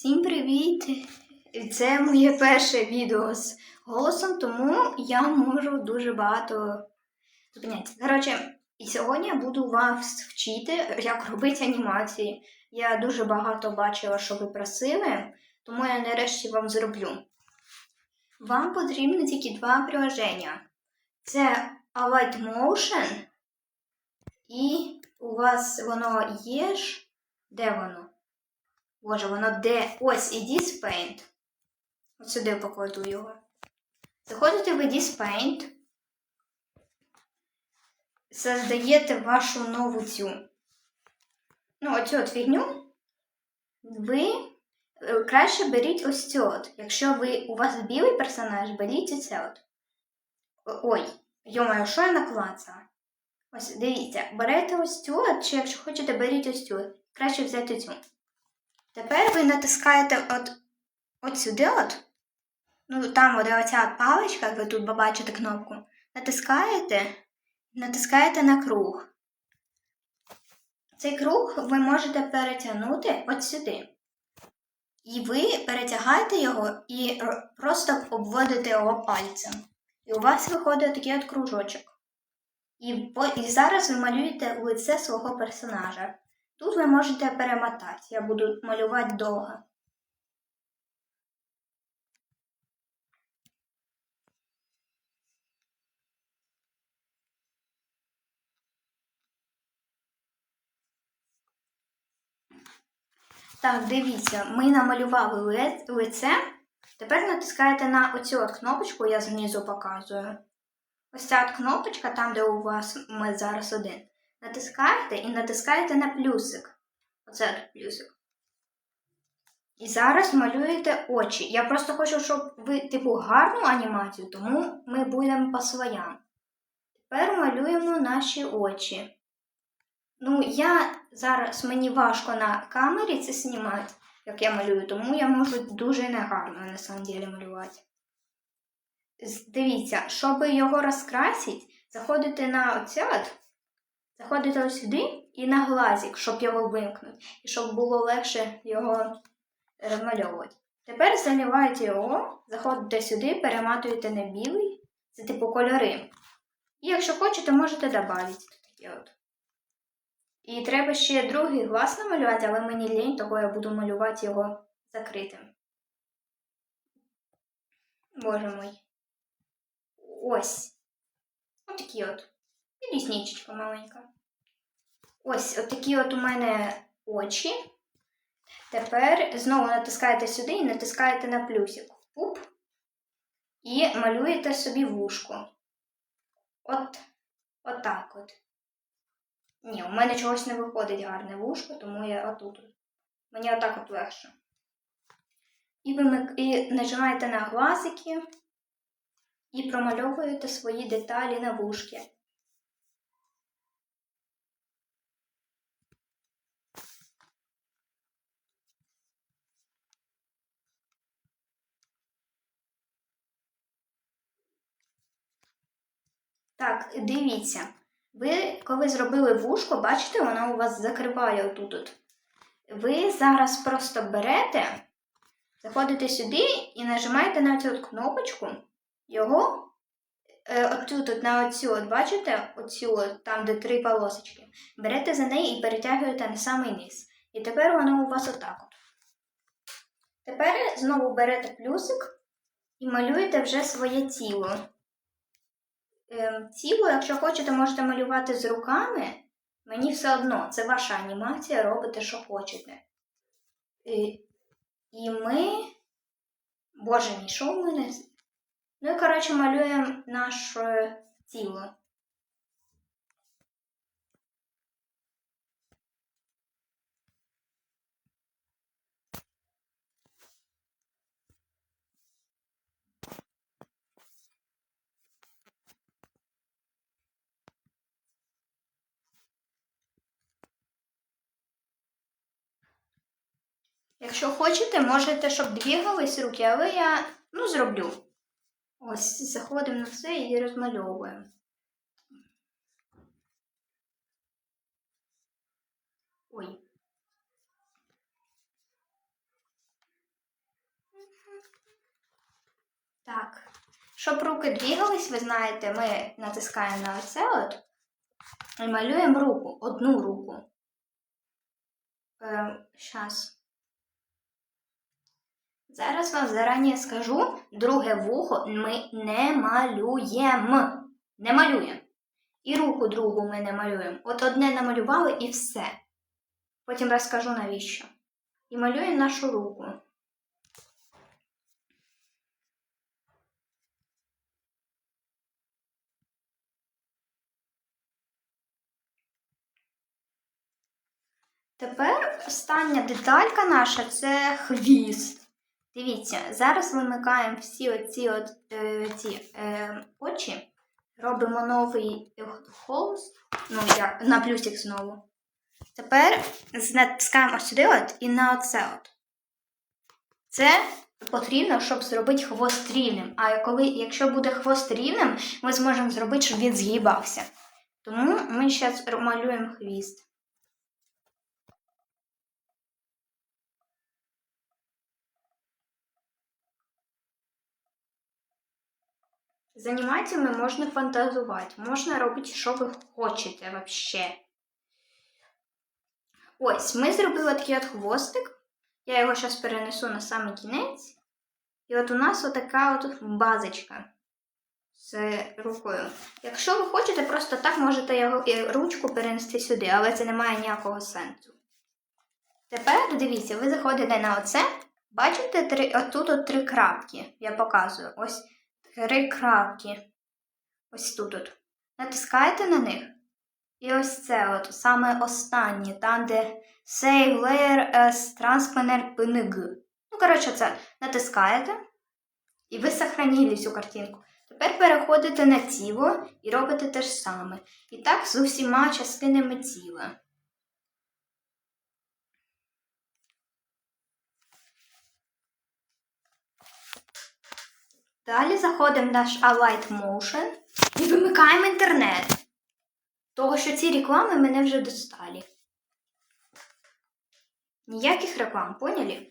Всім привіт! Це моє перше відео з голосом, тому я можу дуже багато зупинятися. Коротше, і сьогодні я буду вас вчити, як робити анімації. Я дуже багато бачила, що ви просили, тому я нарешті вам зроблю. Вам потрібно тільки два приложення. Це Alight Motion, і у вас воно є ж. Де воно? Боже, воно де? Ось і Paint. От сюди покладу його. Заходите в Paint. Создаєте вашу нову цю. Ну, оцю от фігню. Ви е, краще беріть ось цю от. Якщо ви, у вас білий персонаж, беріть оце от. Ой, йомаю, що я наклацала? Ось, дивіться, берете ось цю, чи якщо хочете, беріть ось цю. Краще взяти цю. Тепер ви натискаєте от, от сюди, от. Ну, там от оця паличка, як ви тут побачите кнопку. Натискаєте, натискаєте на круг. Цей круг ви можете перетягнути от сюди. І ви перетягаєте його і просто обводите його пальцем. І у вас виходить такий от кружочок. І, і зараз ви малюєте лице свого персонажа. Тут ви можете перемотати. Я буду малювати довго. Так, дивіться, ми намалювали лице. Тепер натискаєте на оцю от кнопочку, я знизу показую. Ось ця от кнопочка, там, де у вас ми зараз один. Натискаєте і натискаєте на плюсик. Оце от плюсик. І зараз малюєте очі. Я просто хочу, щоб ви, типу, гарну анімацію, тому ми будемо по своям. Тепер малюємо наші очі. Ну, я зараз мені важко на камері це знімати, як я малюю, тому я можу дуже негарно на самом деле малювати. Дивіться, щоб його розкрасити, заходите на оце от, заходите ось сюди і на глазик, щоб його вимкнути, і щоб було легше його розмальовувати. Тепер заливаєте його, заходите сюди, перематуєте на білий, це типу кольори. І якщо хочете, можете додати от. І треба ще другий глаз намалювати, але мені лінь, того я буду малювати його закритим. Боже мой. Ось. Ось такі от. І рісничечка маленька. Ось от такі от у мене очі. Тепер знову натискаєте сюди і натискаєте на плюсик. Пуп. І малюєте собі вушко. От, от так от. Ні, у мене чогось не виходить гарне вушко, тому я отут. Мені отак от легше. І ви і нажимаєте на глазики і промальовуєте свої деталі на вушки. Так, дивіться. Ви, коли зробили вушко, бачите, воно у вас закриває отут. от. Ви зараз просто берете, заходите сюди і нажимаєте на цю кнопочку, його е, отут, от, на оцю, от, бачите, оцю, от, там, де три полосочки. Берете за неї і перетягуєте на самий низ. І тепер воно у вас отак. От. Тепер знову берете плюсик і малюєте вже своє тіло. Ем, тіло, якщо хочете, можете малювати з руками. Мені все одно, це ваша анімація, робите, що хочете. І, і ми. Боже мій, що в мене? Ну і, коротше, малюємо наше тіло. Якщо хочете, можете, щоб двігались руки, але я ну, зроблю. Ось, заходимо на це і розмальовуємо. Ой. Так. Щоб руки двігались, ви знаєте, ми натискаємо на оце от і малюємо руку, одну руку. Е, щас. Зараз вам зарані скажу, друге вухо ми не малюємо. Не малюємо. І руку другу ми не малюємо. От одне намалювали і все. Потім розкажу навіщо. І малюємо нашу руку. Тепер остання деталька наша це хвіст. Дивіться, зараз вимикаємо всі оці от, е, ці, е, очі, робимо новий холст, ну, як, на плюсик знову. Тепер натискаємо сюди от і на оце от. Це потрібно, щоб зробити хвост рівним. А коли, якщо буде хвост рівним, ми зможемо зробити, щоб він згибався. Тому ми зараз малюємо хвіст. З можна фантазувати, можна робити, що ви хочете вообще. Ось, ми зробили такий от хвостик. Я його зараз перенесу на самий кінець. І от у нас отака от базочка з рукою. Якщо ви хочете, просто так можете його ручку перенести сюди, але це не має ніякого сенсу. Тепер дивіться, ви заходите на оце, бачите, три, отут от три крапки. Я показую. Ось три крапки. Ось тут. от. Натискаєте на них. І ось це от саме останнє, там, де Save Layer as Transpaner PNG. Ну, коротше, це натискаєте, і ви сохранили цю картинку. Тепер переходите на тіло і робите те ж саме. І так з усіма частинами тіла. Далі заходимо в наш Alight Motion і вимикаємо інтернет. Того, що ці реклами мене вже достали. Ніяких реклам, поняли?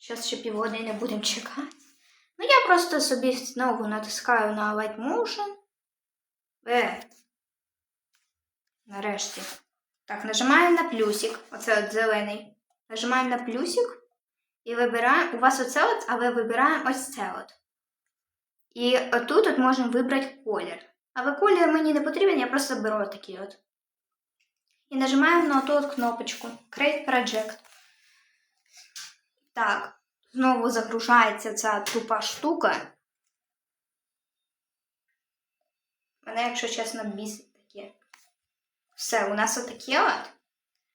Зараз ще півгодини будемо чекати. Ну, я просто собі знову натискаю на Light Motion. Е. Нарешті. Так, нажимаємо на плюсик. Оце от зелений. Нажимаємо на плюсик і вибираємо. У вас оце от, а ви вибираємо ось це от. І отут от можемо вибрати колір. Але колір мені не потрібен, я просто беру такий от. І нажимаємо на ту от кнопочку Create Project. Так, знову загружається ця тупа штука. Мене, якщо чесно, бісить таке. Все, у нас отаке от.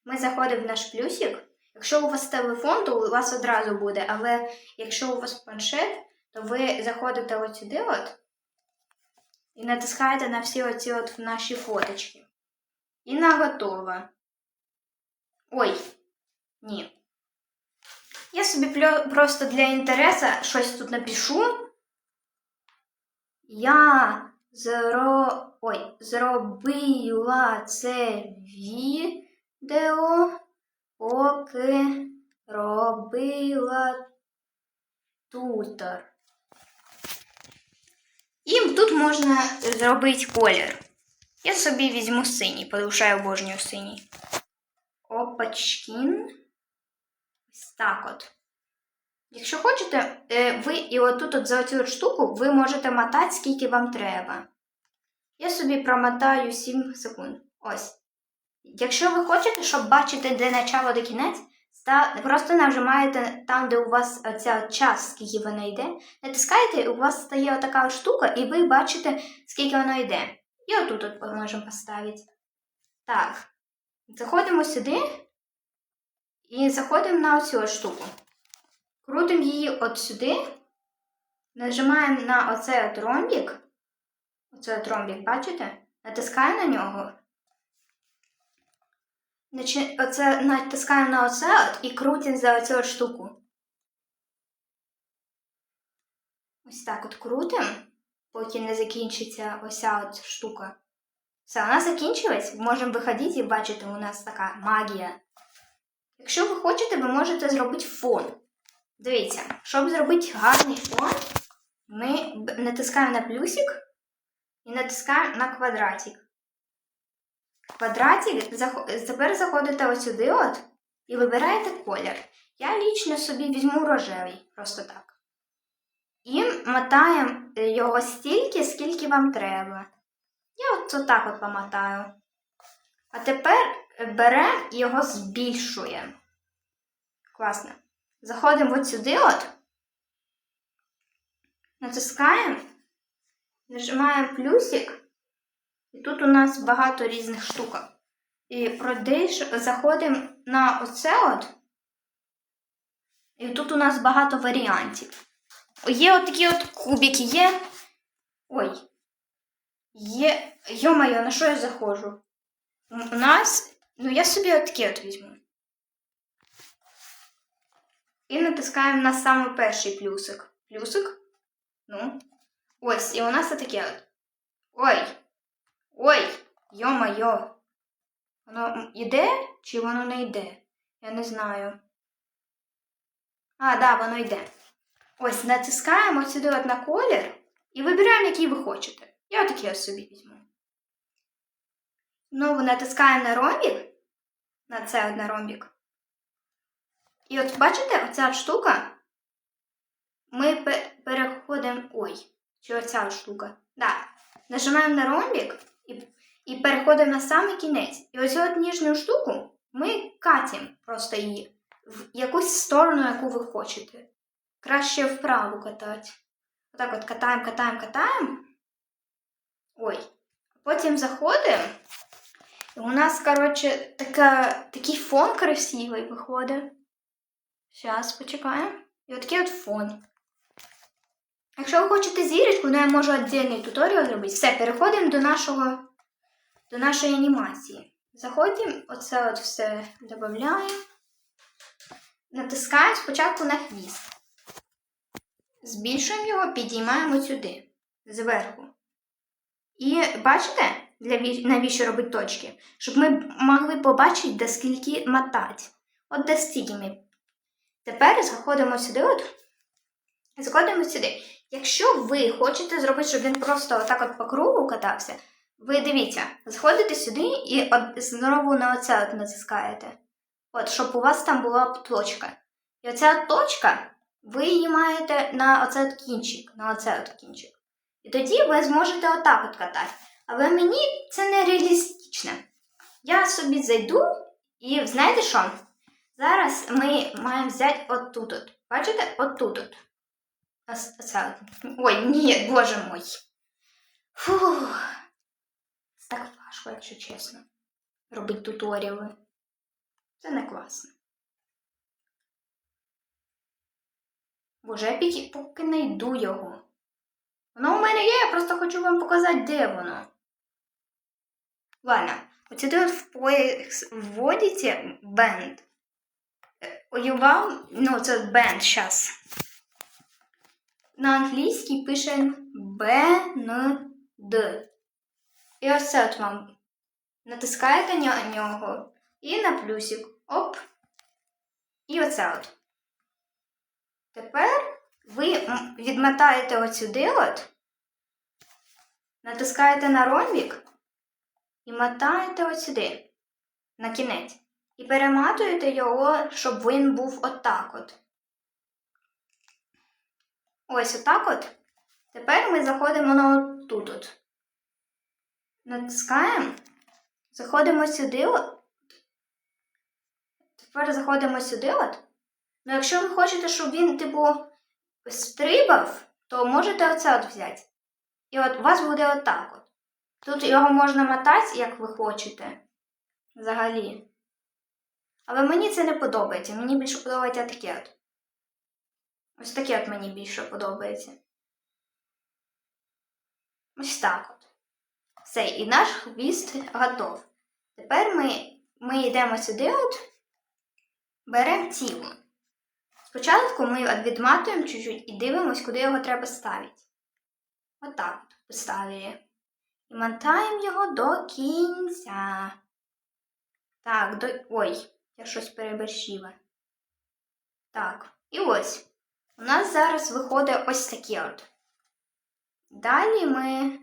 Ми заходимо в наш плюсик. Якщо у вас телефон, то у вас одразу буде. Але якщо у вас планшет, то ви заходите от сюди от і натискаєте на всі оці от наші фоточки. І на готове. Ой, ні. Я собі просто для інтересу щось тут напишу. Я зро... Ой, зробила це відео, поки робила тутор. І тут можна зробити колір. Я собі візьму синій, що обожнюю синій. Опачкін. Ось так от. Якщо хочете, е, ви і отут от за цю штуку ви можете мотати, скільки вам треба. Я собі промотаю 7 секунд. Ось. Якщо ви хочете, щоб бачити, де начало, де кінець, просто нажимаєте там, де у вас ця час, скільки вона йде, натискаєте, і у вас стає така штука, і ви бачите, скільки воно йде. І отут от можемо поставити. Так. Заходимо сюди і заходимо на оцю штуку. Крутимо її от сюди. Нажимаємо на оцей от ромбік. Оцей от ромбік, бачите? Натискаємо на нього. Оце натискаємо на оце от і крутимо за оцю штуку. Ось так от крутимо поки не закінчиться ося от штука. Все, вона закінчилась, можемо виходити і бачити, у нас така магія. Якщо ви хочете, ви можете зробити фон. Дивіться, щоб зробити гарний фон, ми натискаємо на плюсик і натискаємо на квадратик. Квадратик, тепер заходите ось сюди от і вибираєте колір. Я лічно собі візьму рожевий, просто так. І мотаємо його стільки, скільки вам треба. Я от отак от помотаю. А тепер беремо і його збільшуємо. Класно. Заходимо от сюди от. Натискаємо, нажимаємо плюсик, тут у нас багато різних штук. І продиш, заходимо на оце от. І тут у нас багато варіантів. Є от такі от кубики, є. Ой. Є. Йо-моє, на що я заходжу? У нас. Ну, я собі от такі от візьму. І натискаємо на самий перший плюсик. Плюсик. Ну. Ось, і у нас таке от. Ой. Ой, йо-моє. Воно йде чи воно не йде? Я не знаю. А, да, воно йде. Ось, натискаємо сюди от на колір і вибираємо, який ви хочете. Я отакий ось собі візьму. Знову натискаємо на ромбік. На це от на ромбік. І от бачите, оця штука. Ми переходимо. Ой, чи оця штука? Да. Нажимаємо на ромбік і, і переходимо на самий кінець. І ось от ніжну штуку ми катимо просто її в якусь сторону, яку ви хочете. Краще вправо катати. Отак от катаємо, катаємо, катаємо. Ой. Потім заходимо. І у нас, коротше, така, такий фон красивий виходить. Зараз почекаємо. І отакий от фон. Якщо ви хочете зірочку, ну я можу віддільний туторіал зробити. Все, переходимо до нашого до нашої анімації. Заходимо, оце от все додаємо. Натискаємо спочатку на хвіст. Збільшуємо його, підіймаємо сюди, зверху. І бачите, для навіщо робити точки? Щоб ми могли побачити, де скільки мотати. От де стільки ми. Тепер заходимо сюди, от. Заходимо сюди. Якщо ви хочете зробити, щоб він просто отак от по кругу катався, ви дивіться, заходите сюди і от знову на оце от натискаєте. От, щоб у вас там була точка. І оця точка, ви її маєте на оцей от кінчик, на оцей от кінчик. І тоді ви зможете отак от катати. Але мені це не реалістично. Я собі зайду і знаєте що? Зараз ми маємо взяти отут. От. Бачите? Отут. От. Ось- Ой, ні, боже мой. Фух. Це так важко, якщо чесно. Робити туторіали. Це не класно. Боже, я поки не йду його. Воно у мене є, я просто хочу вам показати, де воно. Ладно, сюди от в пояс вводите бенд. Уявав, ну це бенд зараз. На англійській пишемо БНД. І ось це от вам натискаєте на нього і на плюсик. Оп. І оце от. Тепер ви відмотаєте от сюди от, натискаєте на ромбік і мотаєте от сюди, на кінець. І перематуєте його, щоб він був отак от. Ось отак от. Тепер ми заходимо на отут от. Натискаємо, заходимо сюди от. Тепер заходимо сюди от. Ну, якщо ви хочете, щоб він, типу, стрибав, то можете оце от взяти. І от у вас буде отак от. Тут його можна мотати, як ви хочете. Взагалі. Але мені це не подобається. Мені більше подобається таке от. Ось таке от мені більше подобається. Ось так от. Все, і наш хвіст готов. Тепер ми, ми йдемо сюди от, беремо тіло. Спочатку ми от відматуємо чуть-чуть і дивимось, куди його треба ставити. Отак от поставили. І мотаємо його до кінця. Так, до. Ой, я щось переборщила. Так. І ось. У нас зараз виходить ось таке от. Далі ми.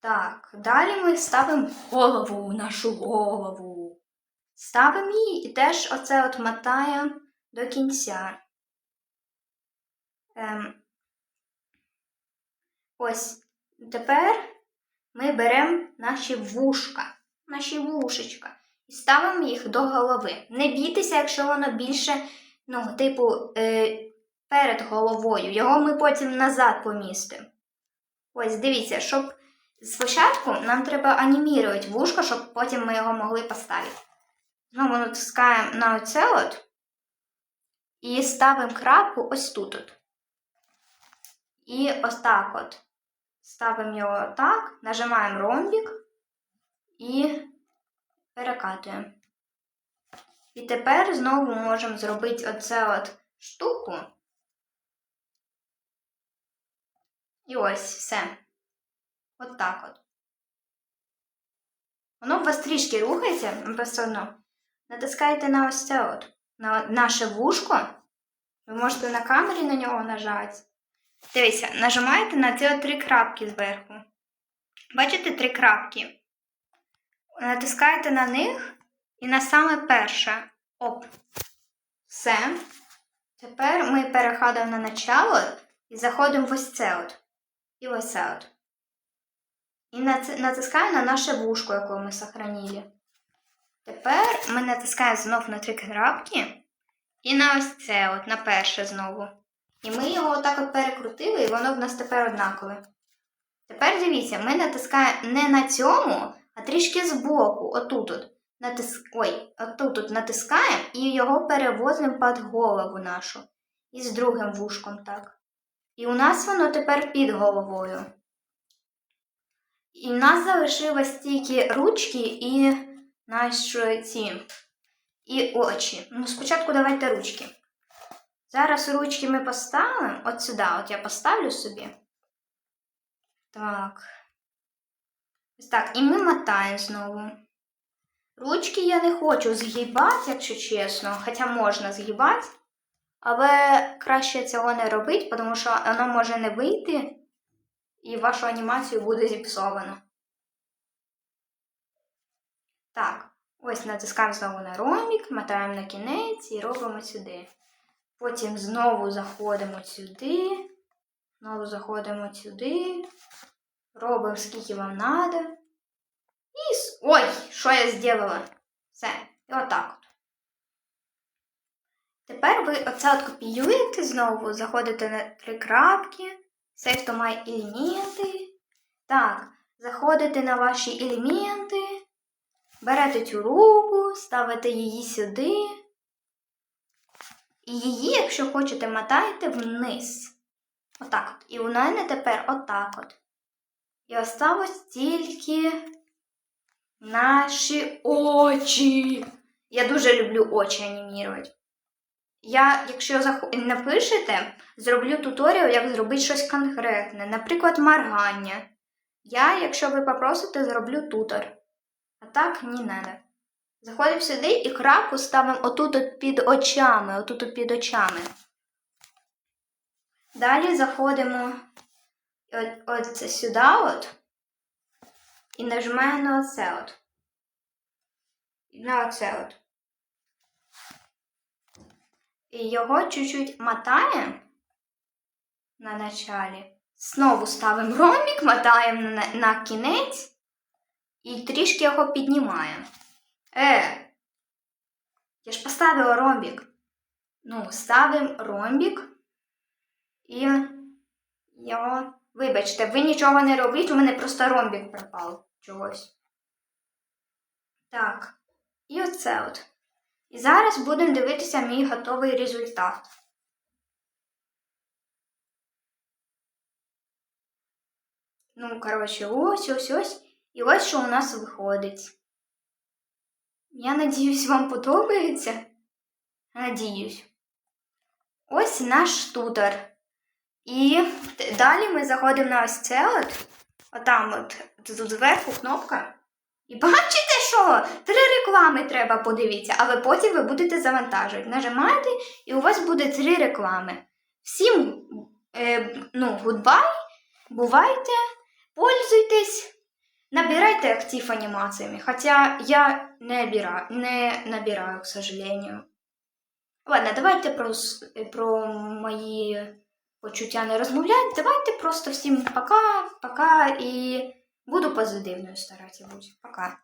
Так, далі ми ставимо голову, нашу голову. Ставимо її і теж оце от мотаємо до кінця. Ем. Ось. Тепер ми беремо наші вушка, наші вушечка і ставимо їх до голови. Не бійтеся, якщо воно більше, ну, типу, е, перед головою. Його ми потім назад помістимо. Ось, дивіться, щоб спочатку нам треба анімірувати вушко, щоб потім ми його могли поставити. Знову натискаємо на оце от і ставимо крапку ось тут. От. І ось так от. Ставимо його так, нажимаємо ромбік і перекатуємо. І тепер знову можемо зробити оце от штуку. І ось все. От так от. Воно у вас трішки рухається, все одно. Натискаєте на ось це от, на наше вушко. Ви можете на камері на нього нажати. Дивіться, нажимаєте на ці от три крапки зверху. Бачите три крапки? Натискаєте на них і на саме перше. Оп. Все. Тепер ми переходимо на начало і заходимо в ось це от. І ось це от. І натискаємо на наше вушко, яке ми сохранили. Тепер ми натискаємо знову на три крапки і на ось це, от, на перше знову. І ми його отак от перекрутили, і воно в нас тепер однакове. Тепер дивіться, ми натискаємо не на цьому, а трішки збоку, отут. от. Натис... Ой, отут от натискаємо і його перевозимо під голову нашу. І з другим вушком так. І у нас воно тепер під головою. І в нас залишилось тільки ручки і наші ці і очі. Ну, спочатку давайте ручки. Зараз ручки ми поставимо от сюди. От я поставлю собі. Так. Так. І ми мотаємо знову. Ручки я не хочу згибати, якщо чесно, хоча можна згибати. Але краще цього не робити, тому що воно може не вийти, і вашу анімацію буде зіпсовано. Так, ось натискаємо знову на ромбік, мотаємо на кінець і робимо сюди. Потім знову заходимо сюди, знову заходимо сюди, робимо скільки вам треба. І. Ой, що я зробила? Все. І отак от. Тепер ви оце от копіюєте знову, заходите на три крапки, Save to my елементи. Так, заходите на ваші елементи, берете цю руку, ставите її сюди. І її, якщо хочете, мотаєте вниз. Отак от. І у мене тепер отак от. І осталось тільки наші очі. Я дуже люблю очі анімірувати. Я, якщо напишете, зроблю туторіал, як зробити щось конкретне, наприклад, моргання. Я, якщо ви попросите, зроблю тутор. А так ні надо. Заходимо сюди і крапку ставимо отут під очами, отут під очами. Далі заходимо от, от сюди от, і нажимаємо на оце от. На оце от. І його чуть-чуть мотаємо на началі. Знову ставимо ромбік, мотаємо на, на кінець і трішки його піднімаємо. Е, я ж поставила ромбік. Ну, ставимо ромбік і його. Вибачте, ви нічого не робіть, у мене просто ромбік пропав чогось. Так, і оце от. І зараз будемо дивитися мій готовий результат. Ну, коротше, ось ось ось. І ось що у нас виходить. Я надіюсь, вам подобається. Надіюсь. Ось наш тутор. І далі ми заходимо на ось це от. Отам от тут зверху кнопка. І бачите, що? Три реклами треба подивитися, але потім ви будете завантажувати. Нажимаєте, і у вас буде три реклами. Всім е, ну, гудбай, бувайте, пользуйтесь, набирайте актив анімаціями. Хоча я не, обира, не набираю, к сожалению. Ладно, давайте про, про мої почуття не розмовляють. Давайте просто всім пока, пока і буду позитивною старатися бути. Пока.